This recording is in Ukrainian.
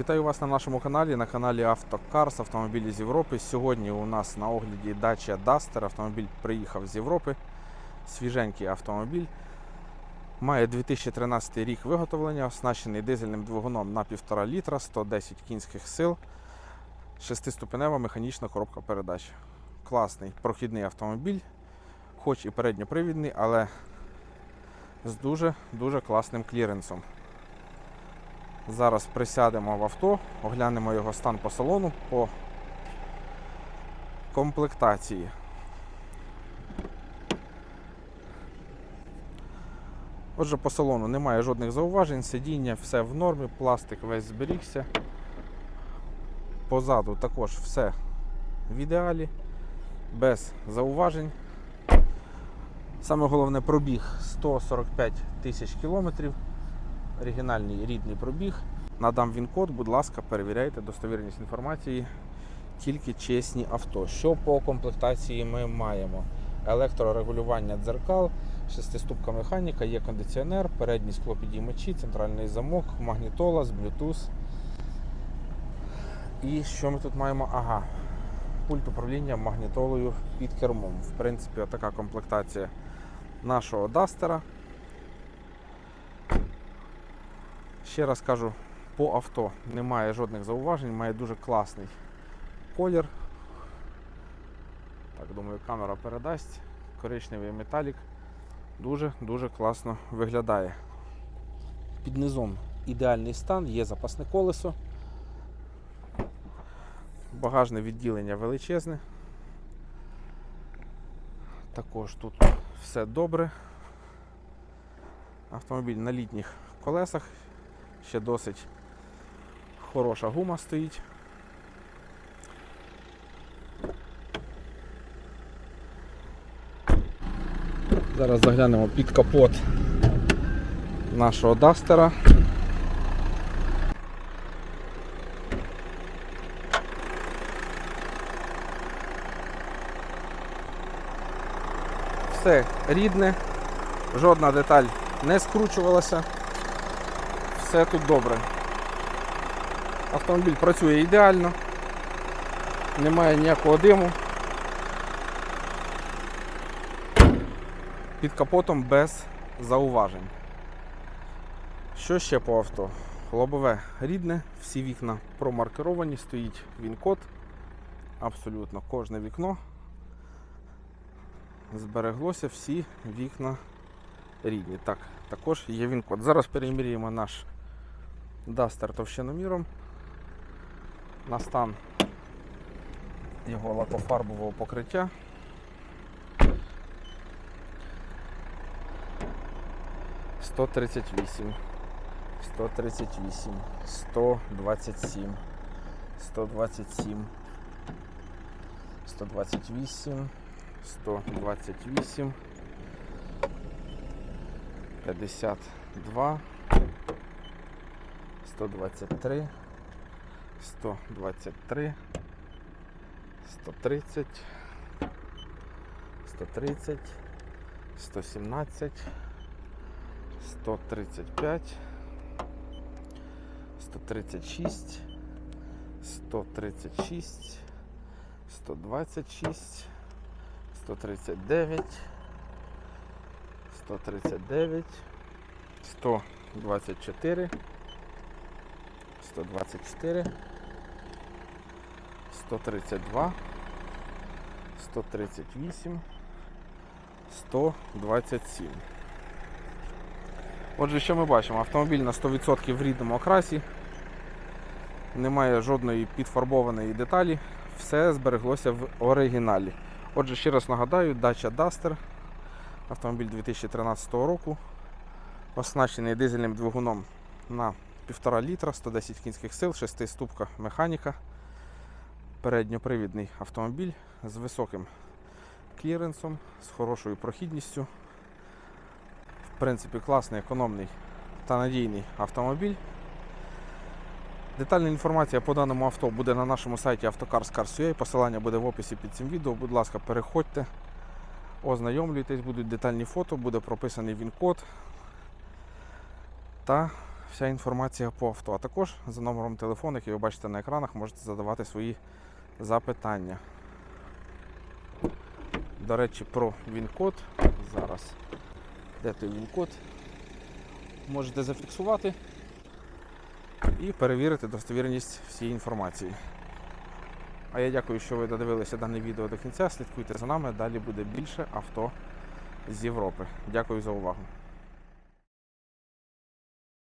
Вітаю вас на нашому каналі, на каналі Автокарс, автомобілі з Європи. Сьогодні у нас на огляді дача Duster. Автомобіль приїхав з Європи. Свіженький автомобіль. Має 2013 рік виготовлення, оснащений дизельним двигуном на 1,5 літра, 110 кінських сил, 6-ступенева механічна коробка передач. Класний прохідний автомобіль, хоч і передньопривідний, але з дуже-дуже класним кліренсом. Зараз присядемо в авто, оглянемо його стан по салону по комплектації. Отже, по салону немає жодних зауважень, сидіння, все в нормі, пластик весь зберігся. Позаду також все в ідеалі, без зауважень. Саме головне пробіг 145 тисяч кілометрів оригінальний рідний пробіг. Надам він код, будь ласка, перевіряйте достовірність інформації. Тільки чесні авто. Що по комплектації ми маємо? Електрорегулювання дзеркал, шестиступка механіка, є кондиціонер, передні склопідіймачі, центральний замок, магнітола з Bluetooth. І що ми тут маємо? Ага, пульт управління магнітолою під кермом. В принципі, така комплектація нашого Дастера. Ще раз кажу, по авто немає жодних зауважень, має дуже класний колір. Так, думаю, камера передасть. Коричневий металік. Дуже-дуже класно виглядає. Під низом ідеальний стан, є запасне колесо. Багажне відділення величезне. Також тут все добре. Автомобіль на літніх колесах. Ще досить хороша гума стоїть. Зараз заглянемо під капот нашого дастера. Все рідне, жодна деталь не скручувалася все тут добре. Автомобіль працює ідеально, немає ніякого диму. Під капотом без зауважень. Що ще по авто? Лобове рідне, всі вікна промаркеровані, стоїть він-код. Абсолютно кожне вікно. Збереглося всі вікна рідні. Так, також є він-код. Зараз перемірюємо наш Дастер товщиноміром. На стан його лакофарбового покриття. Сто тридцять вісім, сто тридцять вісім, сто двадцять сім, сто двадцять сім, сто двадцять вісім, сто двадцять вісім, п'ятдесят два. 123, 123, 130, 130, 117, 135, 136, 136, 126, 139, 139, 124, 124, 132, 138, 127. Отже, що ми бачимо? Автомобіль на 100% в рідному окрасі. Немає жодної підфарбованої деталі. Все збереглося в оригіналі. Отже, ще раз нагадаю, дача Duster. Автомобіль 2013 року. Оснащений дизельним двигуном на 1,5 літра, 110 кінських сил, 6-ступка механіка. Передньопривідний автомобіль з високим кліренсом, з хорошою прохідністю. В принципі, класний, економний та надійний автомобіль. Детальна інформація по даному авто буде на нашому сайті автокарс.car.ua. Посилання буде в описі під цим відео. Будь ласка, переходьте, ознайомлюйтесь, будуть детальні фото, буде прописаний він-код та вся інформація по авто. А також за номером телефону, який ви бачите на екранах, можете задавати свої запитання. До речі, про він-код. Зараз. Де той він-код? Можете зафіксувати і перевірити достовірність всієї інформації. А я дякую, що ви додивилися дане відео до кінця. Слідкуйте за нами. Далі буде більше авто з Європи. Дякую за увагу.